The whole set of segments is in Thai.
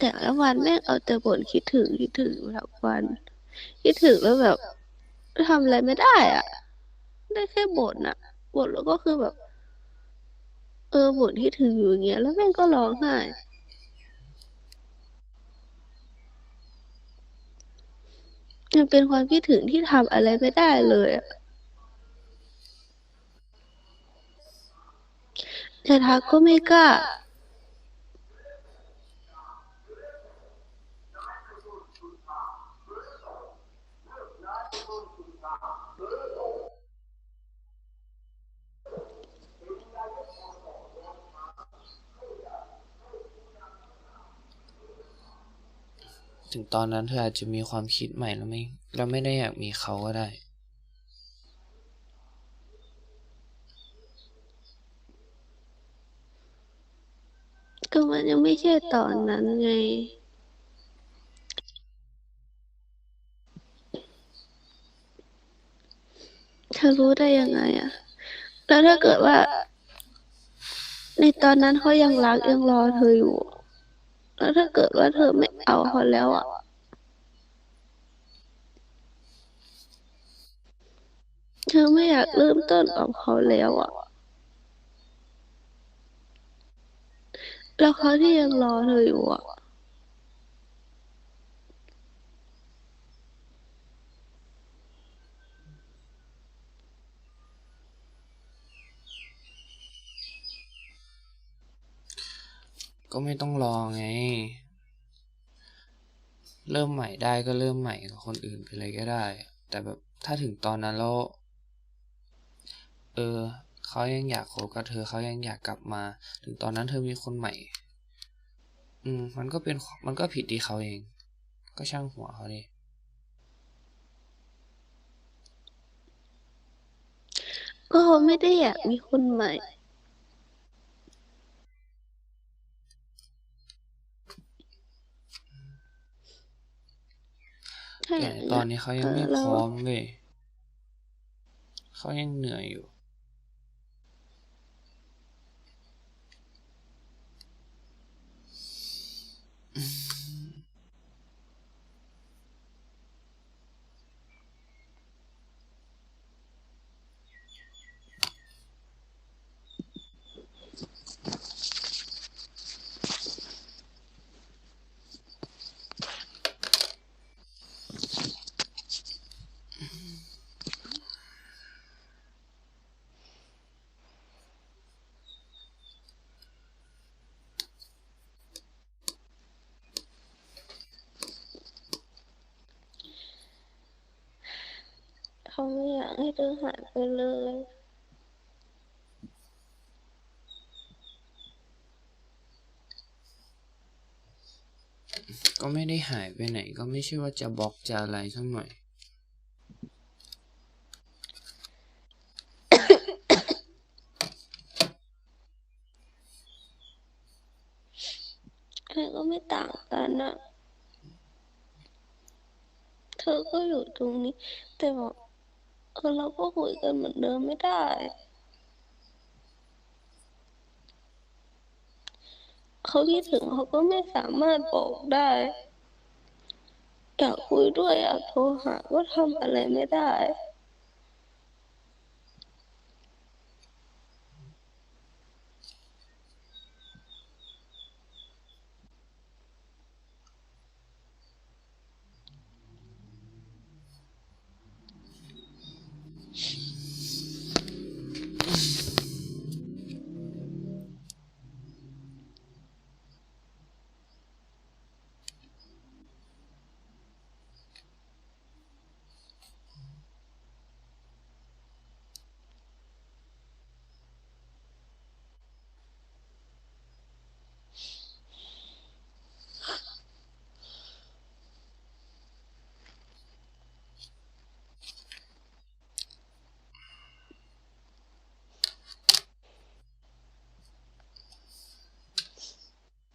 แต่ละวันแม่งเอาแต่บ่นคิดถึงคิดถึงอยู่ทั้งวัน คิดถึงแล้วแบบทำอะไรไม่ได้อะได้แค่บ่นอะบ่นแล้วก็คือแบบ เออบ่นคิดถึงอยู่อย่างเงี้ย แล้วแม่งก็ร้องไห้มันเป็นความคิดถึงที่ทำอะไรไม่ได้เลยจะทักก็ไม่กล้า ถึงตอนนั้นเธออาจจะมีความคิดใหม่แล้วไม่แล้วไม่ได้อยากมีเขาก็ได้ ก็มันยังไม่ใช่ตอนนั้นไง เธอรู้ได้ยังไงอะแล้วถ้าเกิดว่า ในตอนนั้นเขายังรักยังรอเธออยู่ แล้วถ้าเกิดว่าเธอไม่เอาเขาแล้วอะ เธอไม่อยากเริ่มต้นกับเขาแล้วอะ แล้วเขาที่ยังรอเธออยู่อะ ก็ไม่ต้องรอไง เริ่มใหม่ได้ก็เริ่มใหม่กับคนอื่นไปเลยก็ได้ แต่แบบถ้าถึงตอนนั้นแล้วเออเขายังอยากคบกับเธอเขายังอยากกลับมา ถึงตอนนั้นเธอมีคนใหม่ อืม มันก็เป็นมันก็ผิดที่เขาเอง ก็ช่างหัวเขาดิก็ไม่ได้อยากมีคนใหม่ ถ้า อแต่ย่างนั้นตอนนี้เขายังไม่เออเราพร้อมเว้ยเขายังเหนื่อยอยู่ ห้เธอหายไปเลยก็ไม่ได้หายไปไหน ก็ไม่ใช่ว่าจะบล็อกจะอะไรสักหน่อยอะไรก็ไม่ต่างกันอะเธอก็อยู่ตรงนี้ แต่บอก เออเราก็คุยกันเหมือนเดิมไม่ได้ เขาคิดถึงเขาก็ไม่สามารถบอกได้ อยากคุยด้วยอยากโทรหาก็ทำอะไรไม่ได้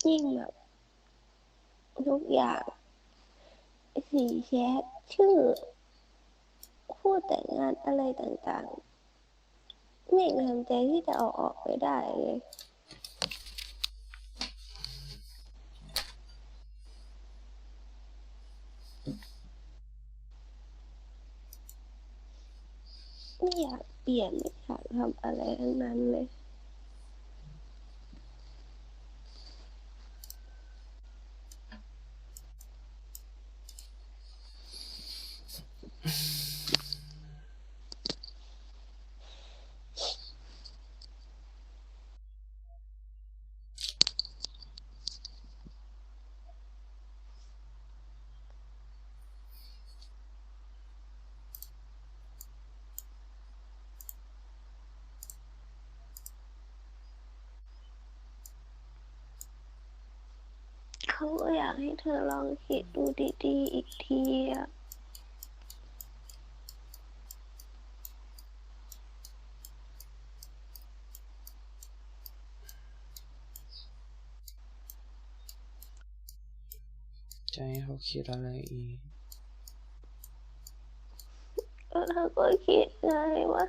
จิ้งแบบทุกอย่าง สีแชทชื่อคู่แต่งงานอะไรต่างๆ ไม่ทำใจที่จะออกออกไปได้เลยไม่อยากเปลี่ยนไม่อยากทำอะไรทั้งนั้นเลย เขาก็อยากให้เธอลองคิดดูดีๆอีกทีอะจะให้เขาคิดอะไรอีกแล้วเธอก็คิดไงว่า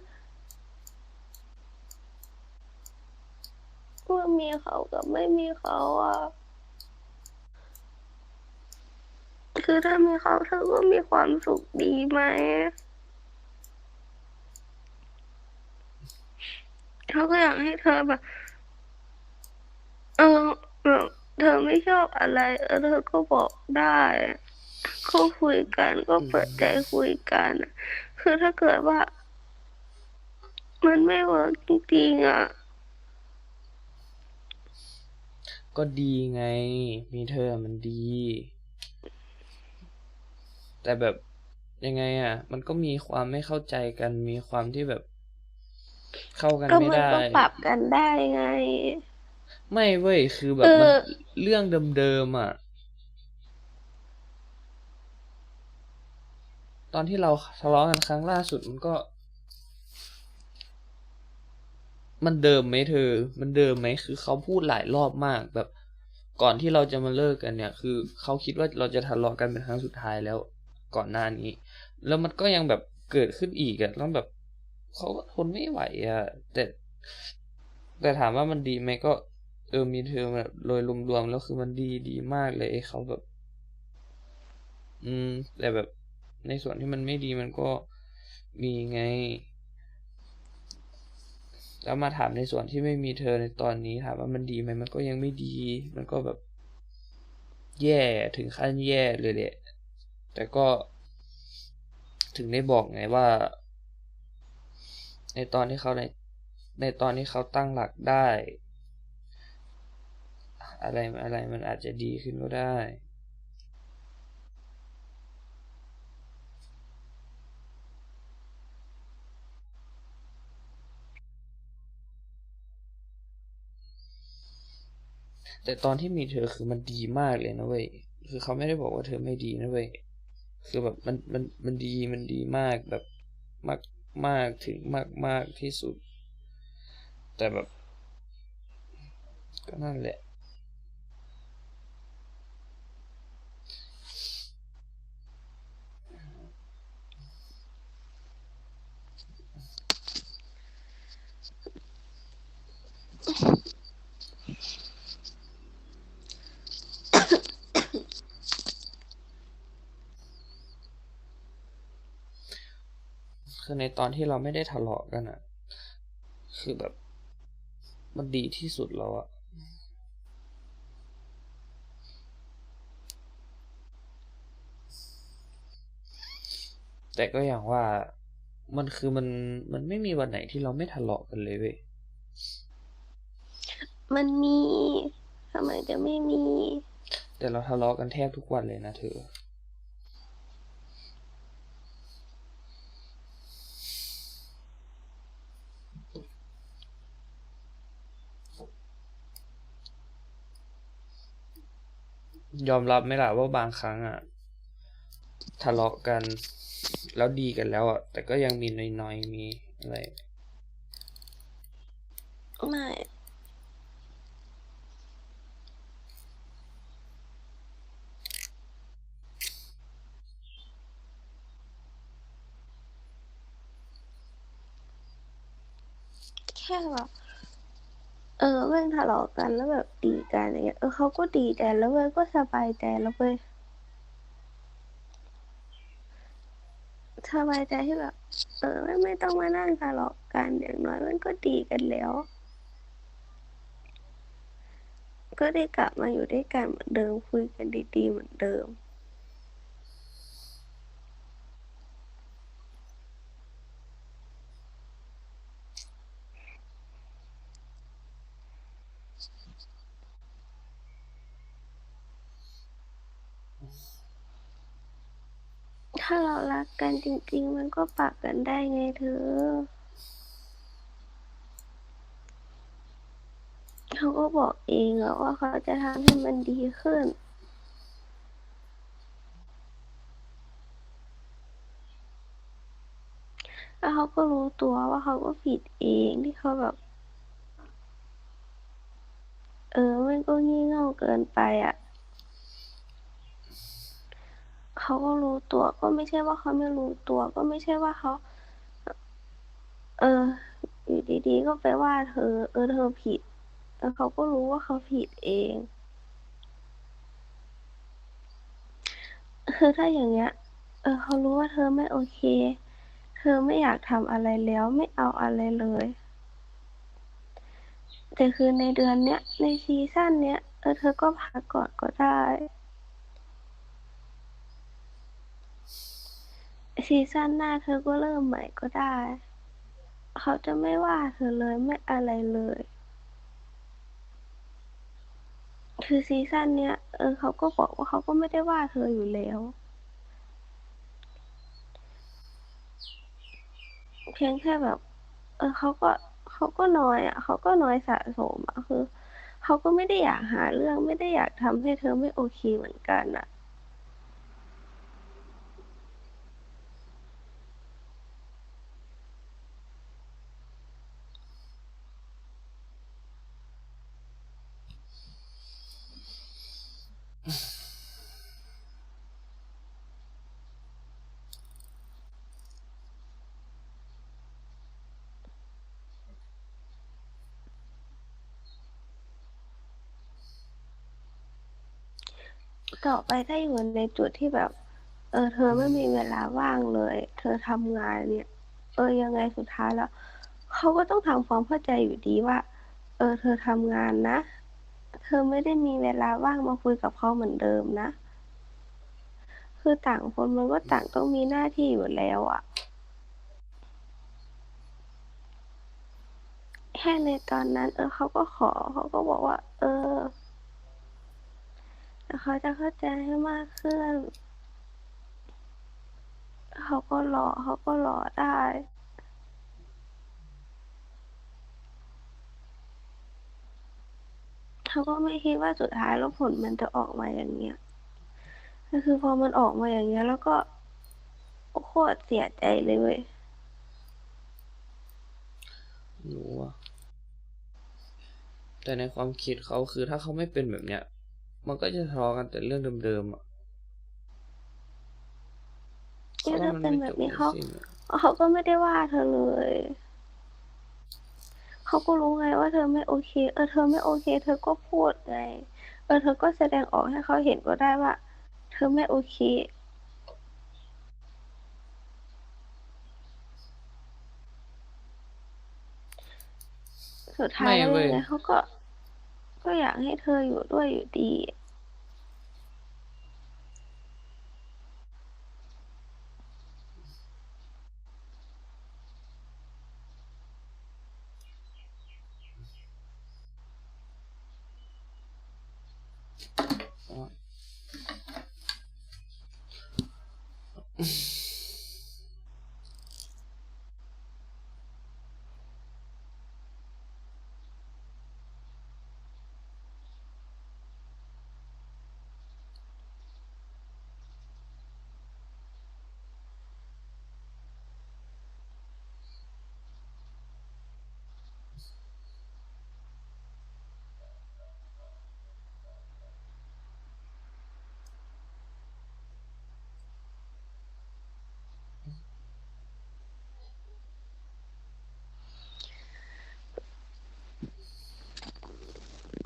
ว่ามีเขากับไม่มีเขาอะ คือถ้ามีเขาเธอก็มีความสุขดีไหมเขาก็อยากให้เธอแบบ เออแบบเธอไม่ชอบอะไร เออเธอก็บอกได้ก็คุยกันก็เปิดใจคุยกัน คือถ้าเกิดว่า มันไม่เวิร์กจริงๆอะ ก็ดีไง มีเธอมันดี แต่แบบยังไงอะ มันก็มีความไม่เข้าใจกัน มีความที่แบบ เข้ากันก็ไม่มันได้ก็ปรับกันได้ไง ไม่เว้ยคือแบบเอมันอเรื่องเดิมๆอะ ตอนที่เราทะเลาะกันครั้งล่าสุดมันก็ มันเดิมไหมเธอ มันเดิมไหมคือเขาพูดหลายรอบมากแบบ ก่อนที่เราจะมาเลิกกันเนี่ย คือเขาคิดว่าเราจะทะเลาะกันเป็นครั้งสุดท้ายแล้ว ก่อนหน้านี้ แล้วมันก็ยังแบบเกิดขึ้นอีกอะแล้วแบบเขาก็ทนไม่ไหวอะแต่ แต่ถามว่ามันดีไหมก็ เออมีเธอแบบโดยรวมๆแล้วคือมันดีดีมากเลยเขาแบบ อืม แต่แบบในส่วนที่มันไม่ดีมันก็มีไง แล้วมาถามในส่วนที่ไม่มีเธอในตอนนี้ถามว่ามันดีไหมมันก็ยังไม่ดี มันก็แบบแย่ถึงขั้นแย่เลยแหละ แต่ก็ถึงได้บอกไงว่า ในตอนที่เขาในในตอนที่เขาตั้งหลักได้ อะไรอะไรมันอาจจะดีขึ้นก็ได้แต่ตอนที่มีเธอคือมันดีมากเลยนะเว้ย คือเขาไม่ได้บอกว่าเธอไม่ดีนะเว้ย คือแบบมันมันมันดีมันดีมากแบบมากมากถึงมากมากที่สุด แต่แบบ ก็นั่นแหละ ในตอนที่เราไม่ได้ทะเลาะกันอะคือแบบ มันดีที่สุดแล้วอะแต่ก็อย่างว่ามันคือมันมันไม่มีวันไหนที่เราไม่ทะเลาะกันเลยเว้ย มันมีทำไมจะไม่มี แต่เราทะเลาะกันแทบทุกวันเลยนะเธอ ยอมรับไหมล่ะว่าบางครั้งอะทะเลาะกัน แล้วดีกันแล้วอะแต่ก็ยังมีน้อยๆมีอะไรไม่แค่แบบ เออแม่งทะเลาะกันแล้วแบบดีกันอย่างเงี้ยเออเขาก็ดีใจแล้วเว้ยก็สบายใจแล้วเว้ยสบายใจที่แบบเออไม่ไม่ต้องมานั่งทะเลาะกันอย่างน้อยมันก็ดีกันแล้ว ก็ได้กลับมาอยู่ด้วยกันเหมือนเดิมคุยกันดีๆเหมือนเดิมาเรารักกันจริง ๆ มันก็ปรับกันได้ไงเธอ เขาก็บอกเองอะว่าเขาจะทำให้มันดีขึ้น แล้วเขาก็รู้ตัวว่าเขาก็ผิดเองที่เขาแบบ เออ มันก็งี่เง่าเกินไปอะ เขาก็รู้ตัว ก็ไม่ใช่ว่าเขาไม่รู้ตัว ก็ไม่ใช่ว่าเขา เออ อยู่ดีๆ ก็ไปว่าเธอ เออเธอผิด แล้วเขาก็รู้ว่าเขาผิดเอง คือถ้าอย่างเงี้ย เออ เขารู้ว่าเธอไม่โอเค เธอไม่อยากทำอะไรแล้วไม่เอาอะไรเลยแต่คือในเดือนเนี้ยในซีซั่นเนี้ยเออเธอก็พักก่อนก็ได้ ซีซั่นหน้าเธอก็เริ่มใหม่ก็ได้ เขาจะไม่ว่าเธอเลยไม่อะไรเลย คือซีซั่นเนี้ยเออเขาก็บอกว่าเขาก็ไม่ได้ว่าเธออยู่แล้ว เพียงแค่แบบ เออเขาก็เขาก็น้อยอะ เขาก็น้อยสะสมอะคือ เขาก็ไม่ได้อยากหาเรื่องไม่ได้อยากทำให้เธอไม่โอเคเหมือนกันอะ ต่อไปถ้าอยู่ในจุดที่แบบ เออ เธอไม่มีเวลาว่างเลย เธอทำงานเนี่ย เออยังไงสุดท้ายแล้วเขาก็ต้องทำความเข้าใจอยู่ดีว่า เออ เธอทำงานนะ เธอไม่ได้มีเวลาว่างมาคุยกับเขาเหมือนเดิมนะ คือต่างคนมันก็ต่างต้องมีหน้าที่อยู่แล้วอะแค่ในตอนนั้น เออเขาก็ขอเขาก็บอกว่า เออ แล้วเขาจะเข้าใจให้มากขึ้น เขาก็รอเขาก็รอได้ เขาก็ไม่คิดว่าสุดท้ายแล้วผลมันจะออกมาอย่างเงี้ย ก็คือพอมันออกมาอย่างเงี้ย แล้วก็โคตรเสียใจเลยเว้ยรู้ว่าแต่ในความคิดเขาคือถ้าเขาไม่เป็นแบบเนี้ย มันก็จะทะเลาะกันแต่เรื่องเดิมๆอะที่ถ้าเป็นแบบนี้เขาสิ้นอะเขาก็ไม่ได้ว่าเธอเลย เขาก็รู้ไงว่าเธอไม่โอเค เออเธอไม่โอเค เธอก็พูดไง เออเธอก็แสดงออกให้เขาเห็นก็ได้ว่า เธอไม่โอเคสุดท้ายแล้วยังไงเขาก็ ก็อยากให้เธออยู่ด้วยอยู่ดี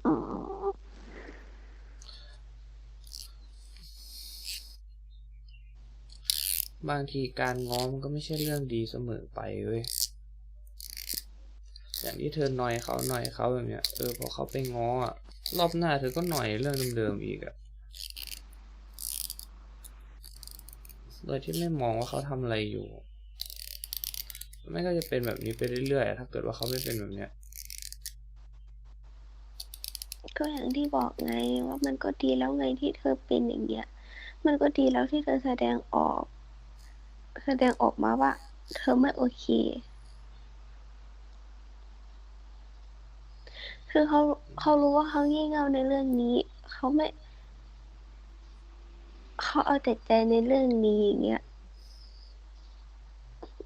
อ๋อ บางทีการง้อมันก็ไม่ใช่เรื่องดีเสมอไปเว้ย อย่างที่เธอหน่อยเขาหน่อยเขาแบบเนี้ย เออพอเขาไปง้ออะรอบหน้าเธอก็หน่อยเรื่องเดิมๆอีกอะโดยที่ไม่มองว่าเขาทำอะไรอยู่ ไม่ก็จะเป็นแบบนี้ไปเรื่อยๆ ถ้าเกิดว่าเขาไม่เป็นแบบเนี้ย ก็อย่างที่บอกไงว่ามันก็ดีแล้วไงที่เธอเป็นอย่างเงี้ย มันก็ดีแล้วที่เธอแสดงออก แสดงออกมาว่า เธอไม่โอเค คือเขาเขารู้ว่าเขางี่เง่าในเรื่องนี้ เขาไม่ เขาเอาแต่ใจในเรื่องนี้อย่างเงี้ย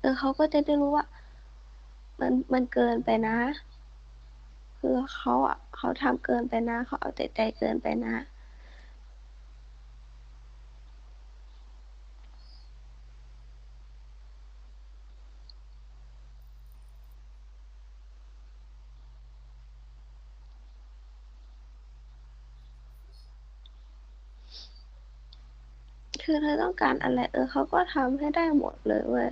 เออเขาก็จะได้รู้ว่า มันมันเกินไปนะ คือเขาอะเขาทำเกินไปนะ เขาเอาแต่ใจเกินไปนะ คือเธอต้องการอะไร เออเขาก็ทำให้ได้หมดเลยเว้ย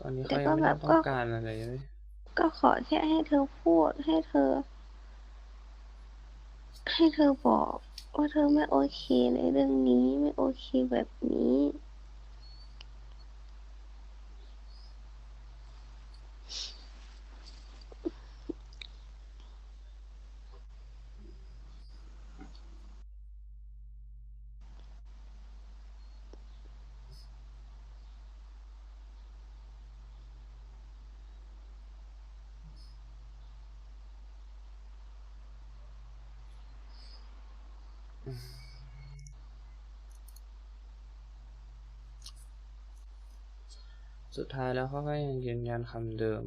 ตอนนี้แต่เขายังก็ไม่แบได้บต้ก็องการอะไรเลยก็ขอแค่ให้เธอพูดให้เธอ ให้เธอบอกว่าเธอไม่โอเคในเรื่องนี้ไม่โอเคแบบนี้ สุดท้ายแล้วเขาก็ยังยืนยันคำเดิม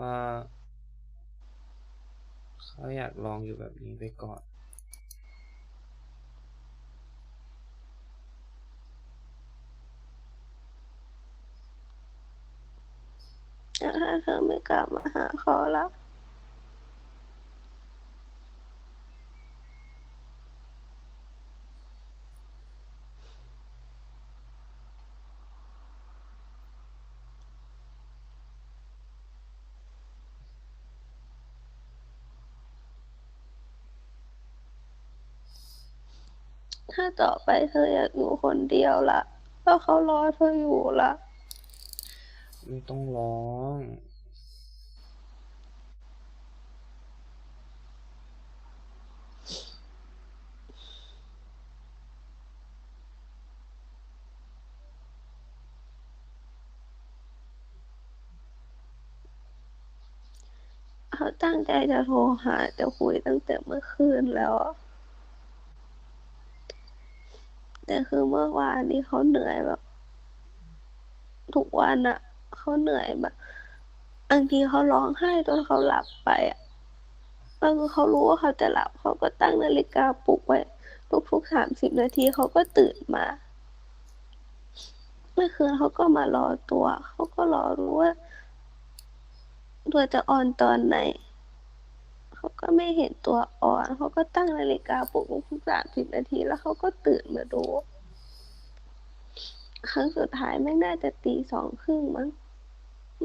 ว่าเขาอยากลองอยู่แบบนี้ไปก่อนแล้วถ้าเธอไม่กลับมาหาเขาแล้ว ถ้าต่อไปเธออยากอยู่คนเดียวละแล้วเขารอเธออยู่ละไม่ต้องร้อง เขาตั้งใจจะโทรหาจะคุยตั้งแต่เมื่อคืนแล้วอะ แต่คือเมื่อวานนี้เขาเหนื่อยแบบ ทุกวันอะเขาเหนื่อยแบบบางทีเขาร้องไห้จนเขาหลับไปอะแล้วคือเขารู้ว่าเขาจะหลับเขาก็ตั้งนาฬิกาปลุกไว้ทุกๆสามสิบนาทีเขาก็ตื่นมาเมื่อคืนเขาก็มารอตัว เขาก็รอรู้ว่า ตัวจะออนตอนไหน เขาก็ไม่เห็นตัวออน เขาก็ตั้งนาฬิกาปลุกทุกสามสิบนาทีแล้วเขาก็ตื่นมาดู ครั้งสุดท้ายแม่งน่าจะตีสองครึ่งมั้ง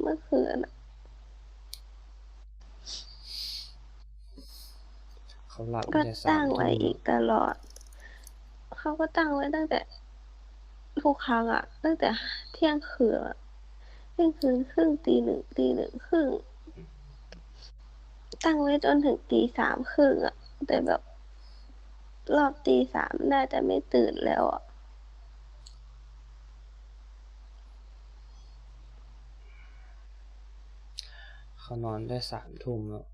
เมื่อคืนอะเขาหลับก็ตั้งแต่สาตั้มงไว้ทุ่มอีกตลอด เขาก็ตั้งไว้ตั้งแต่ทุกครั้งอะตั้งแต่เที่ยงคืนอะเที่ยงคืนครึ่งตีหนึ่งตีหนึ่งครึ่ง ตั้งไว้จนถึงตีสามครึ่งอะแต่แบบ รอบตีสามน่าจะไม่ตื่นแล้วอะเขานอนได้สามทุ่มแล้ว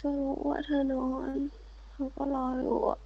ก็รู้ว่าเธอนอนเขาก็รออยู่อะ